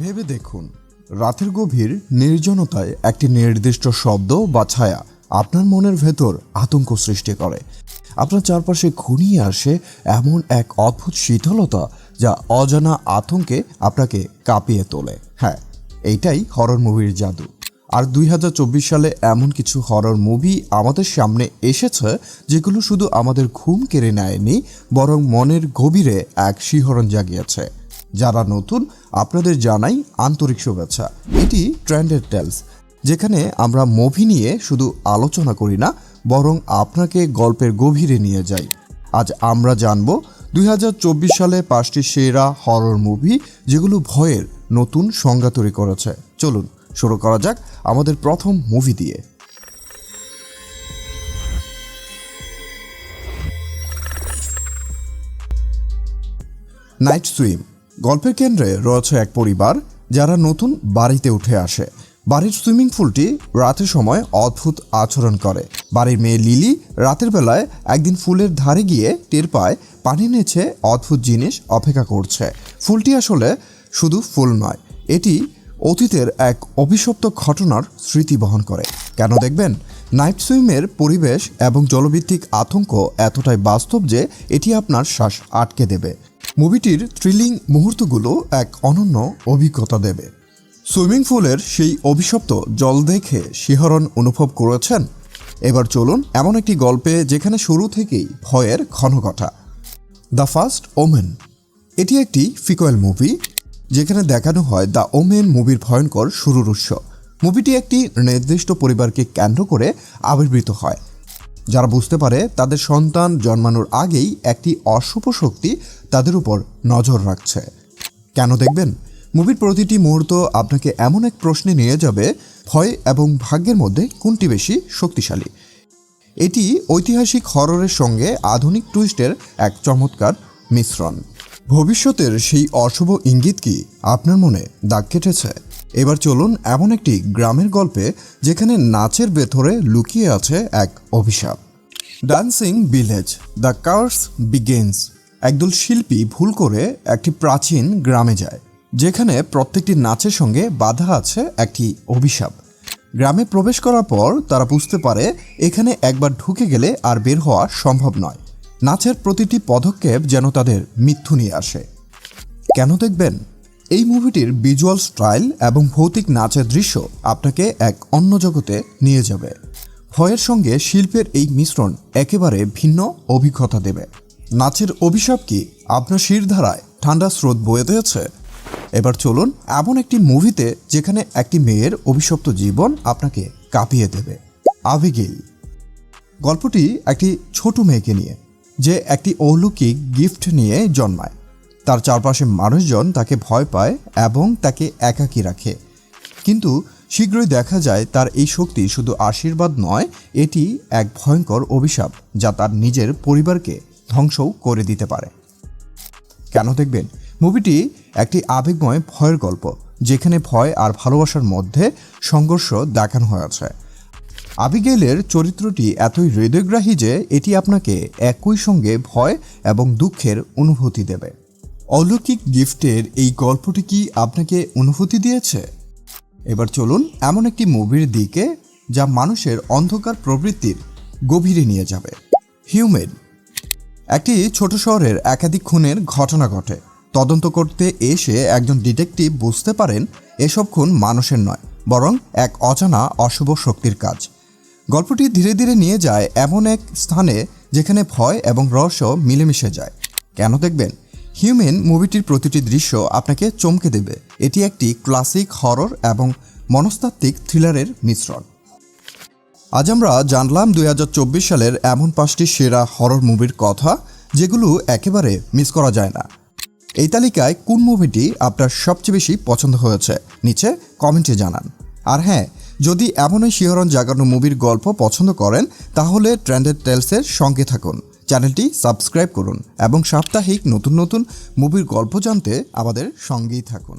ভেবে দেখুন। রাতের গভীর নির্জনতায় একটি নির্দিষ্ট শব্দ বা ছায়া আপনার মনের ভেতর আতঙ্ক সৃষ্টি করে। আপনার চারপাশে ঘনিয়ে আসে এমন এক অদ্ভুত শীতলতা যা অজানা আতঙ্কে আপনাকে কাঁপিয়ে তোলে। হ্যাঁ এইটাই হরর মুভির জাদু। আর দুই হাজার চব্বিশ সালে এমন কিছু হরর মুভি আমাদের সামনে এসেছে যেগুলো শুধু আমাদের ঘুম কেড়ে নেয়নি, বরং মনের গভীরে এক শিহরণ জাগিয়েছে। যারা নতুন, আপনাদের জানাই আন্তরিক শুভেচ্ছা। এটি ট্রেন্ডেড টেলস, যেখানে আমরা মুভি নিয়ে শুধু আলোচনা করি না, বরং আপনাকে গল্পের গভীরে নিয়ে যাই। আজ আমরা জানব দুই হাজার চব্বিশ সালে পাঁচটি সেরা হরর মুভি, যেগুলো ভয়ের নতুন সংজ্ঞা তৈরি করেছে। চলুন, শুরু করা যাক আমাদের প্রথম মুভি দিয়ে। নাইট সুইম গল্পের কেন্দ্রে রয়েছে এক পরিবার যারা নতুন বাড়িতে উঠে আসে। বাড়ির সুইমিং পুলটি রাতের সময় অদ্ভুত আচরণ করে। বাড়ির মেয়ে লিলি রাতের বেলায় একদিন ফুলের ধারে গিয়ে টের পায় পানি নেছে অদ্ভুত জিনিস অপেক্ষা করছে। ফুলটি আসলে শুধু ফুল নয়, এটি অতীতের এক অভিশপ্ত ঘটনার স্মৃতি বহন করে। কেন দেখবেন? নাইট সুইমের পরিবেশ এবং জলভিত্তিক আতঙ্ক এতটাই বাস্তব যে এটি আপনার শ্বাস আটকে দেবে। মুভিটির থ্রিলিং মুহূর্তগুলো এক অনন্য অভিজ্ঞতা দেবে। সুইমিং পুলের সেই অভিশপ্ত জল দেখে শিহরণ অনুভব করেছেন। এবার চলুন এমন একটি গল্পে যেখানে শুরু থেকেই ভয়ের ঘনঘটা দ্য ফার্স্ট ওমেন। এটি একটি ফিকোয়েল মুভি, যেখানে দেখানো হয় দ্য ওমেন মুভির ভয়ঙ্কর শুরুর উৎস। মুভিটি একটি নির্দিষ্ট পরিবারকে কেন্দ্র করে আবির্ভূত হয়। যারা বুঝতে পারে তাদের সন্তান জন্মানোর আগেই একটি অশুভ শক্তি তাদের উপর নজর রাখছে। কেন দেখবেন? মুভির প্রতিটি মুহূর্ত আপনাকে এমন এক প্রশ্নে নিয়ে যাবে, ভয় এবং ভাগ্যের মধ্যে কোনটি বেশি শক্তিশালী? এটি ঐতিহাসিক হররের সঙ্গে আধুনিক টুইস্টের এক চমৎকার মিশ্রণ। ভবিষ্যতের সেই অশুভ ইঙ্গিত কি আপনার মনে দাগ কেটেছে? এবার চলুন এমন একটি গ্রামের গল্পে যেখানে নাচের ভেতরে লুকিয়ে আছে এক অভিশাপ। Dancing village the curse begins একদল শিল্পী ভুল করে একটি প্রাচীন গ্রামে যায়, যেখানে প্রত্যেকটি নাচের সঙ্গে বাধা আছে একটি অভিশাপ। গ্রামে প্রবেশ করার পর তারা বুঝতে পারে এখানে একবার ঢুকে গেলে আর বের হওয়া সম্ভব নয়। নাচের প্রতিটি পদক্ষেপ যেন তাদের মৃত্যু নিয়ে আসে। কেন দেখবেন? এই মুভিটির ভিজুয়াল স্টাইল এবং ভৌতিক নাচের দৃশ্য আপনাকে এক অন্য জগতে নিয়ে যাবে। ভয়ের সঙ্গে শিল্পের এই মিশ্রণ একেবারে ভিন্ন অভিজ্ঞতা দেবে। নাচের অভিশাপ কি আপনার শিরধারায় ঠান্ডা স্রোত বয়ে দিয়েছে? এবার চলুন এমন একটি মুভিতে যেখানে একটি মেয়ের অভিশপ্ত জীবন আপনাকে কাঁপিয়ে দেবে। আবিগেল। গল্পটি একটি ছোট মেয়েকে নিয়ে, যে একটি অলৌকিক গিফট নিয়ে জন্মায়। তার চারপাশে মানুষজন তাকে ভয় পায় এবং তাকে একাকী রাখে। কিন্তু শীঘ্রই দেখা যায় তার এই শক্তি শুধু আশীর্বাদ নয়, এটি এক ভয়ঙ্কর অভিশাপ যা তার নিজের পরিবারকে ধ্বংসও করে দিতে পারে। কেন দেখবেন? মুভিটি একটি আবেগময় ভয়ের গল্প, যেখানে ভয় আর ভালোবাসার মধ্যে সংঘর্ষ দেখানো হয়েছে। আবিগেলের চরিত্রটি এতই হৃদয়গ্রাহী যে এটি আপনাকে একই সঙ্গে ভয় এবং দুঃখের অনুভূতি দেবে। অলৌকিক গিফটের এই গল্পটি কি আপনাকে অনুভূতি দিয়েছে? এবার চলুন এমন একটি মুভির দিকে যা মানুষের অন্ধকার প্রবৃত্তির গভীরে নিয়ে যাবে। হিউম্যান। একটি ছোট শহরের একাধিক খুনের ঘটনা ঘটে। তদন্ত করতে এসে একজন ডিটেকটিভ বুঝতে পারেন এসব খুন মানুষের নয়, বরং এক অজানা অশুভ শক্তির কাজ। গল্পটি ধীরে ধীরে নিয়ে যায় এমন এক স্থানে যেখানে ভয় এবং রহস্য মিলেমিশে যায়। কেন দেখবেন? হিউম্যান মুভিটির প্রতিটি দৃশ্য আপনাকে চমকে দেবে। এটি একটি ক্লাসিক হরর এবং মনস্তাত্ত্বিক থ্রিলারের মিশ্রণ। আজ আমরা জানলাম দুই হাজার চব্বিশ সালের এমন পাঁচটি সেরা হরর মুভির কথা, যেগুলো একেবারে মিস করা যায় না। এই তালিকায় কোন মুভিটি আপনার সবচেয়ে বেশি পছন্দ হয়েছে, নিচে কমেন্টে জানান। আর হ্যাঁ যদি এমনই শিহরণ জাগানো মুভির গল্প পছন্দ করেন, তাহলে ট্রেন্ডেড টেলসের সঙ্গে থাকুন। চ্যানেলটি সাবস্ক্রাইব করুন এবং সাপ্তাহিক নতুন নতুন মুভির গল্প জানতে আমাদের সঙ্গেই থাকুন।